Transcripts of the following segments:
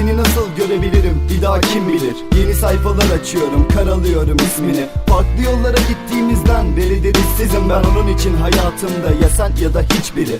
Seni nasıl görebilirim? Bir daha kim bilir? Yeni sayfalar açıyorum karalıyorum ismini. Farklı yollara gittiğimizden beridir işsizim ben Onun için hayatımda ya sen ya da hiçbiri.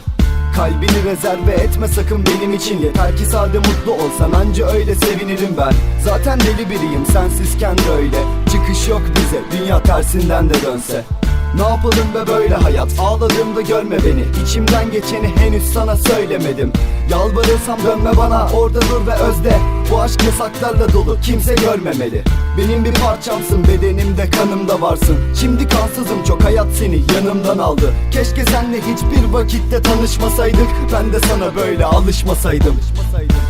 Kalbini rezerve etme sakın benim için Yeter ki sade mutlu olsan anca öyle sevinirim ben. Zaten deli biriyim sensizken de öyle. Çıkış yok bize dünya tersinden de dönse ne yapalım be böyle hayat? Ağladığımda görme beni. İçimden geçeni henüz sana söylemedim. Yalvarırsam dönme bana Orada dur ve özde. Bu aşk yasaklarla dolu kimse görmemeli. Benim bir parçamsın bedenimde kanımda varsın. Şimdi kansızım çok hayat seni yanımdan aldı. Keşke senle hiçbir vakitte tanışmasaydık. Ben de sana böyle alışmasaydım. Kovsam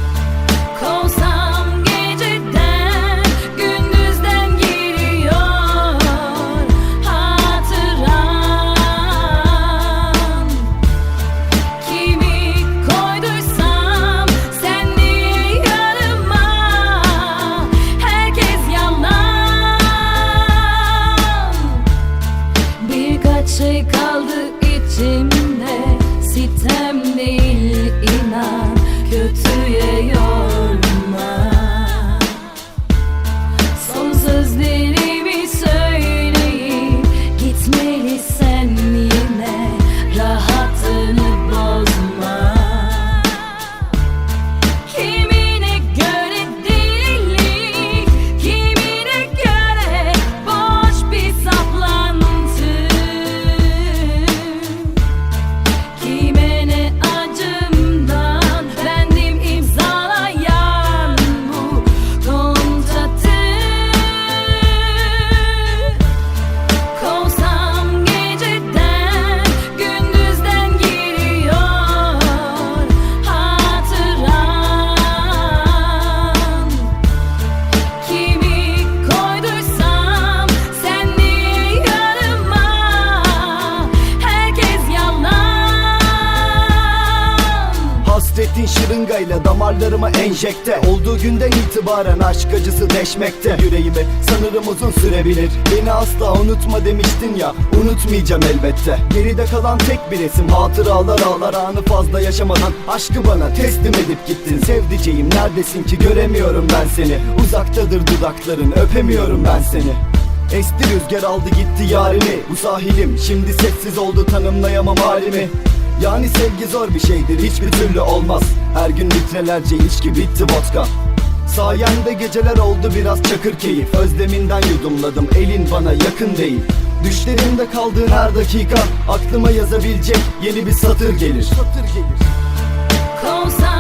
Hasretin şırıngayla damarlarıma enjekte. Olduğu günden itibaren aşk acısı deşmekte. Yüreğimi sanırım uzun sürebilir. Beni asla unutma demiştin ya Unutmayacağım elbette. Geride kalan tek bir resim Hatıralar ağlar anı fazla yaşamadan. Aşkı bana teslim edip gittin. Sevdiceğim neredesin ki? Göremiyorum ben seni. Uzaktadır dudakların öpemiyorum ben seni. Esti rüzgar aldı gitti yarini Bu sahilim şimdi sessiz oldu tanımlayamam halimi yani sevgi zor bir şeydir hiçbir türlü olmaz. Her gün litrelerce içki bitti vodka. Sayende geceler oldu biraz çakır keyif. Özleminden yudumladım elin bana yakın değil. Düşlerimde kaldığın her dakika Aklıma yazabilecek yeni bir satır gelir. Satır gelir. Kovsam